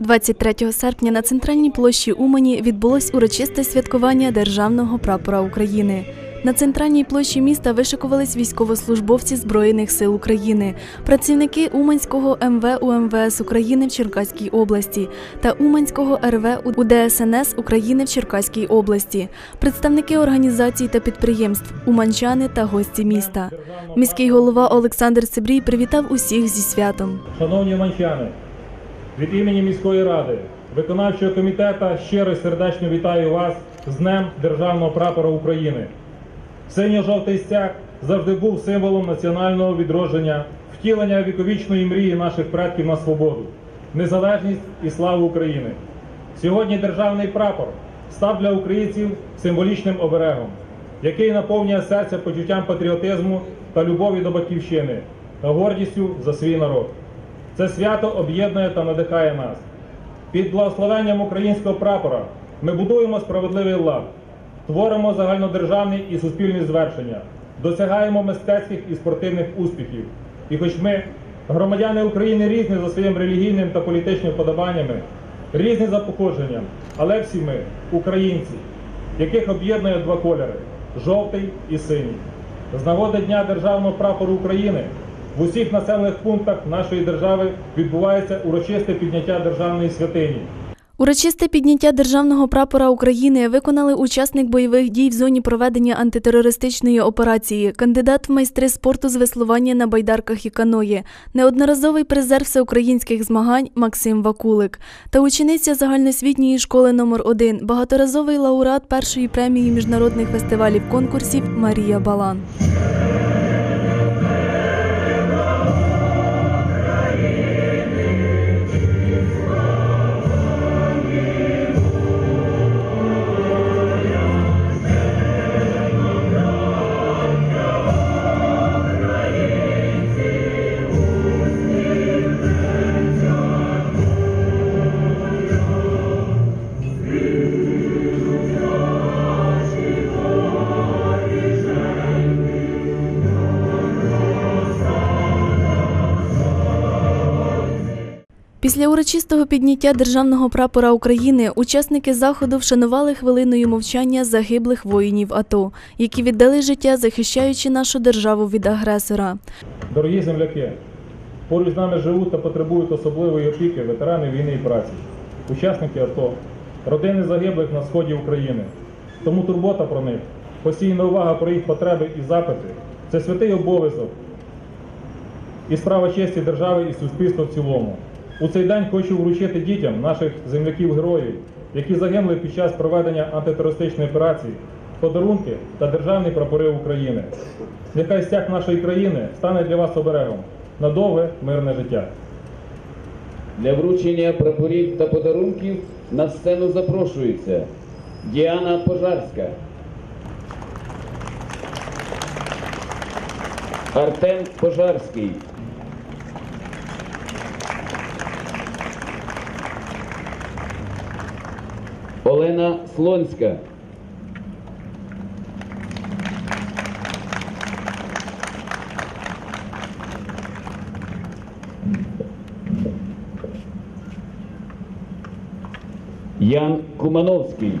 23 серпня на центральній площі Умані відбулось урочисте святкування Державного прапора України. На центральній площі міста вишикувались військовослужбовці Збройних сил України, працівники Уманського МВ УМВС України в Черкаській області та Уманського РВ у ДСНС України в Черкаській області, представники організацій та підприємств, уманчани та гості міста. Міський голова Олександр Сибрій привітав усіх зі святом. Шановні манчани, від імені міської ради, виконавчого комітету щиро і сердечно вітаю вас з Днем Державного прапора України. Синьо-жовтий стяг завжди був символом національного відродження, втілення віковічної мрії наших предків на свободу, незалежність і славу України. Сьогодні державний прапор став для українців символічним оберегом, який наповнює серце почуттям патріотизму та любові до батьківщини та гордістю за свій народ. Це свято об'єднує та надихає нас. Під благословенням українського прапора ми будуємо справедливий лад, творимо загальнодержавні і суспільні звершення, досягаємо мистецьких і спортивних успіхів. І хоч ми, громадяни України, різні за своїм релігійним та політичним вподобаннями, різні за походженням, але всі ми українці, яких об'єднує два кольори жовтий і синій. З нагоди Дня Державного прапору України в усіх населених пунктах нашої держави відбувається урочисте підняття державної святині. Урочисте підняття державного прапора України виконали учасник бойових дій в зоні проведення антитерористичної операції, кандидат в майстри спорту з веслування на байдарках і каної, неодноразовий призер всеукраїнських змагань Максим Вакулик та учениця загальноосвітньої школи номер 1 багаторазовий лауреат першої премії міжнародних фестивалів конкурсів Марія Балан. Після урочистого підняття державного прапора України учасники заходу вшанували хвилиною мовчання загиблих воїнів АТО, які віддали життя, захищаючи нашу державу від агресора. Дорогі земляки, поруч з нами живуть та потребують особливої опіки ветерани війни і праці, учасники АТО, родини загиблих на сході України. Тому турбота про них, постійна увага про їх потреби і запити це святий обов'язок і справа честі держави і суспільства в цілому. У цей день хочу вручити дітям наших земляків-героїв, які загинули під час проведення антитерористичної операції, подарунки та державні прапори України. Нехай стяг нашої країни стане для вас оберегом на довге мирне життя. Для вручення прапорів та подарунків на сцену запрошується Діана Пожарська, Артем Пожарський, Олена Слонська, Ян Кумановський.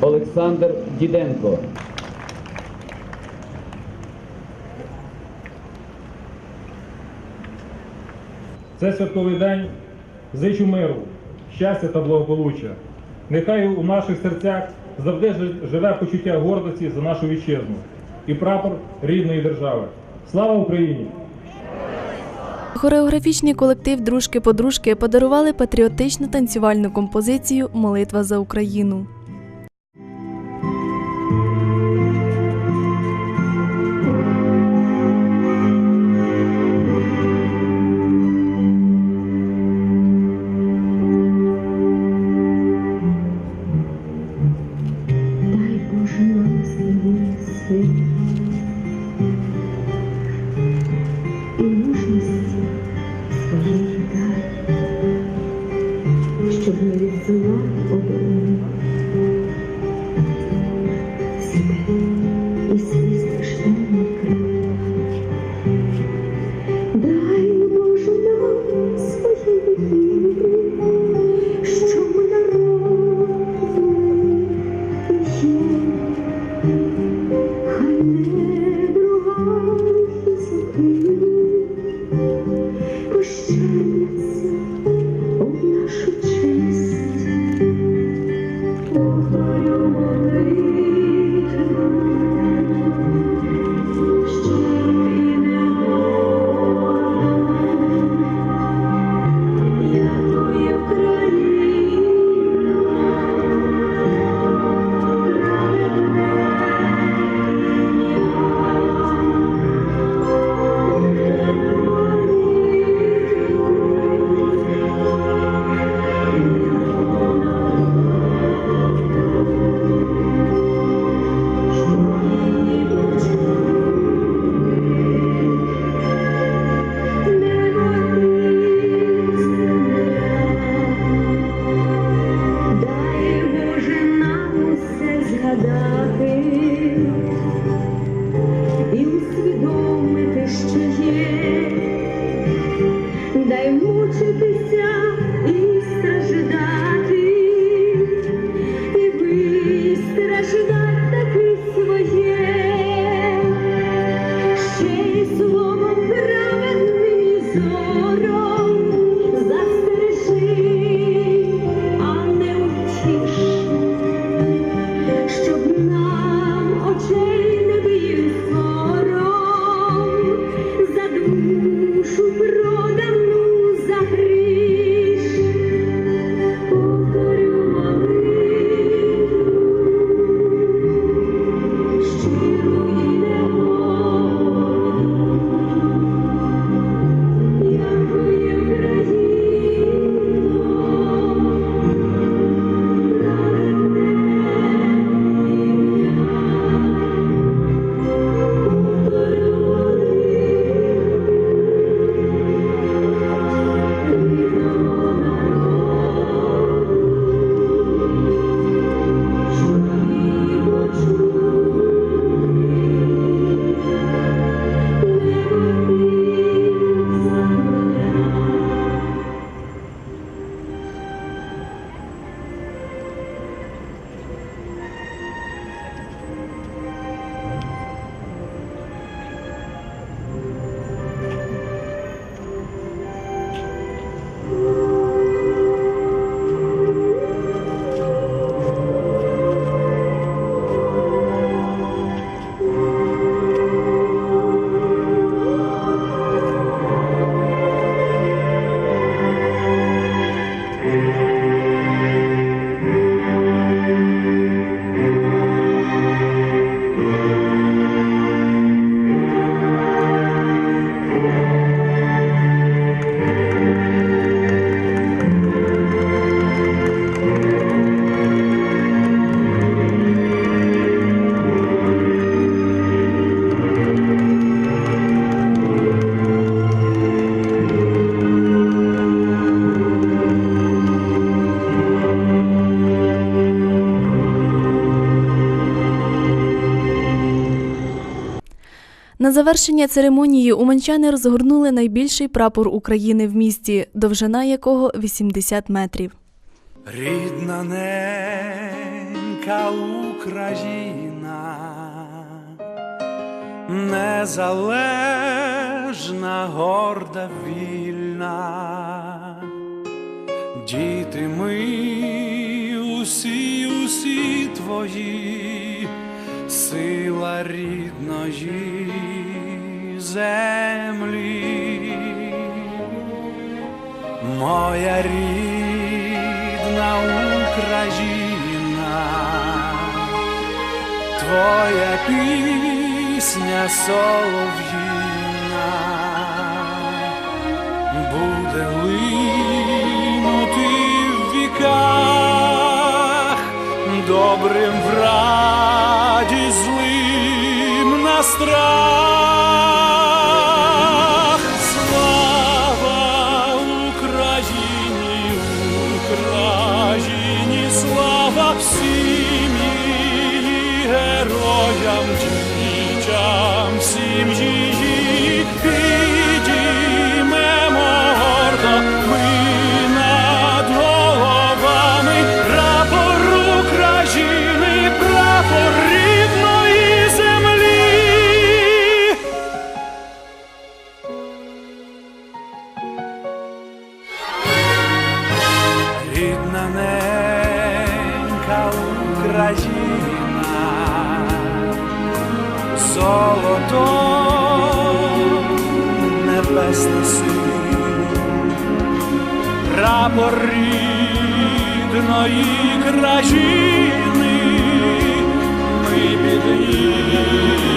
Олександр Діденко. Це святковий день зичу миру, щастя та благополуччя. Нехай у наших серцях завжди живе почуття гордості за нашу вітчизну і прапор рідної держави. Слава Україні! Хореографічний колектив Дружки-подружки подарували патріотичну танцювальну композицію Молитва за Україну. you will lead. На завершення церемонії уманчани розгорнули найбільший прапор України в місті, довжина якого 80 метрів. Рідна ненька Україна, незалежна, горда, вільна, діти ми усі, усі твої, сила рідної землі. Моя рідна Україна, твоя пісня солов'їна буде линути в віках, добрим в раді, злим на страх. Небесна синь, прапор рідної країни, ми підіймемо